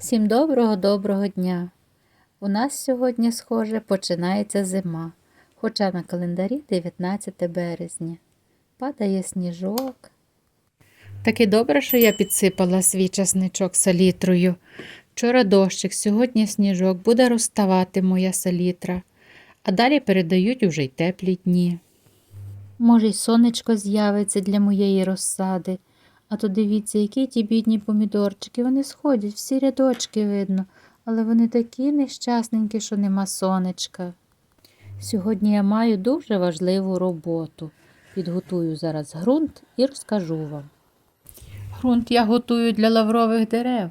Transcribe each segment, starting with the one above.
Всім доброго-доброго дня! У нас сьогодні, схоже, починається зима, хоча на календарі 19 березня. Падає сніжок. Так і добре, що я підсипала свій часничок салітрою. Вчора дощик, сьогодні сніжок, буде розставати моя салітра, а далі передають уже й теплі дні. Може, й сонечко з'явиться для моєї розсади. А то дивіться, які ті бідні помідорчики. Вони сходять, всі рядочки видно, але вони такі нещасненькі, що нема сонечка. Сьогодні я маю дуже важливу роботу. Підготую зараз ґрунт і розкажу вам. Ґрунт я готую для лаврових дерев.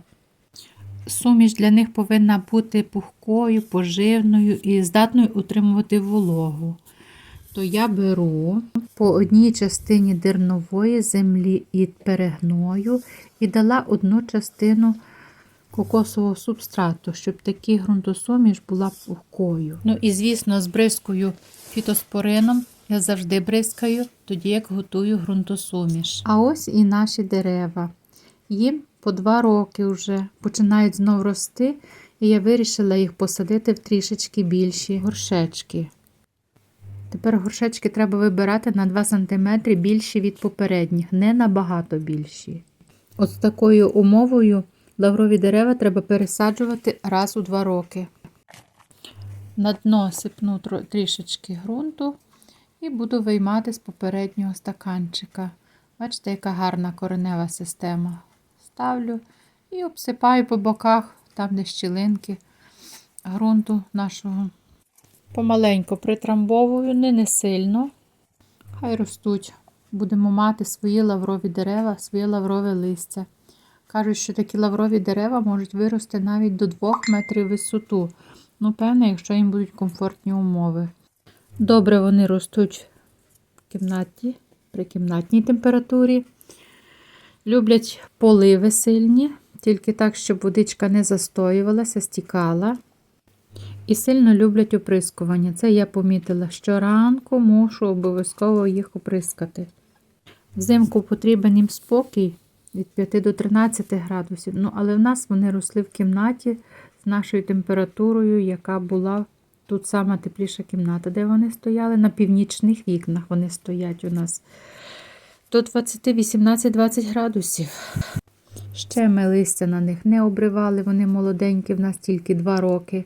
Суміш для них повинна бути пухкою, поживною і здатною утримувати вологу то я беру по одній частині дернової землі і перегною і дала одну частину кокосового субстрату, щоб такий ґрунтосуміш була пухкою. Ну і, звісно, збризкою фітоспорином. Я завжди бризкаю, тоді як готую ґрунтосуміш. А ось і наші дерева. Їм по два роки вже починають знов рости, і я вирішила їх посадити в трішечки більші горшечки. Тепер горшечки треба вибирати на 2 см більші від попередніх, не набагато більші. От з такою умовою лаврові дерева треба пересаджувати раз у 2 роки. На дно сипну трішечки ґрунту і буду виймати з попереднього стаканчика. Бачите, яка гарна коренева система. Ставлю і обсипаю по боках, там де щілинки ґрунту нашого. Помаленьку притрамбовую, не, не сильно. Хай ростуть. Будемо мати свої лаврові дерева, своє лаврове листя. Кажуть, що такі лаврові дерева можуть вирости навіть до 2 метрів висоту. Ну, певно, якщо їм будуть комфортні умови. Добре вони ростуть в кімнаті, при кімнатній температурі. Люблять поливи сильні, тільки так, щоб водичка не застоювалася, стікала. І сильно люблять оприскування. Це я помітила. Щоранку мушу обов'язково їх оприскати. Взимку потрібен їм спокій від 5 до 13 градусів. Ну, але в нас вони росли в кімнаті з нашою температурою, яка була тут сама тепліша кімната, де вони стояли. На північних вікнах вони стоять у нас. До 20, 18-20 градусів. Ще ми листя на них не обривали, вони молоденькі, в нас тільки 2 роки.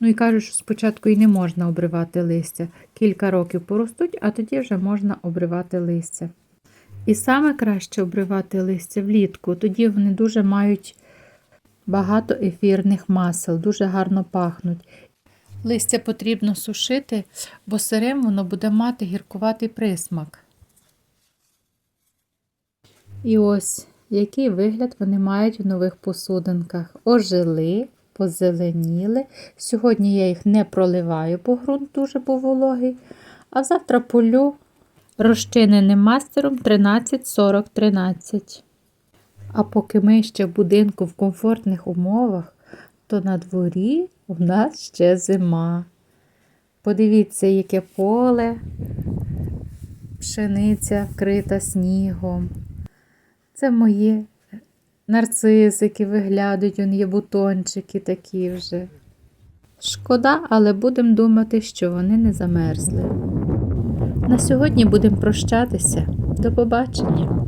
Ну і кажуть, що спочатку і не можна обривати листя. Кілька років поростуть, а тоді вже можна обривати листя. І саме краще обривати листя влітку, тоді вони дуже мають багато ефірних масел, дуже гарно пахнуть. Листя потрібно сушити, бо сирим воно буде мати гіркуватий присмак. І ось який вигляд вони мають в нових посудинках. Ожили, позеленіли. Сьогодні я їх не проливаю, бо ґрунт дуже був вологий. А завтра полю розчиненим мастером 13-40-13. А поки ми ще в будинку в комфортних умовах, то на дворі у нас ще зима. Подивіться, яке поле, пшениця вкрита снігом. Це мої нарцисики виглядають, он є бутончики такі вже. Шкода, але будемо думати, що вони не замерзли. На сьогодні будемо прощатися. До побачення!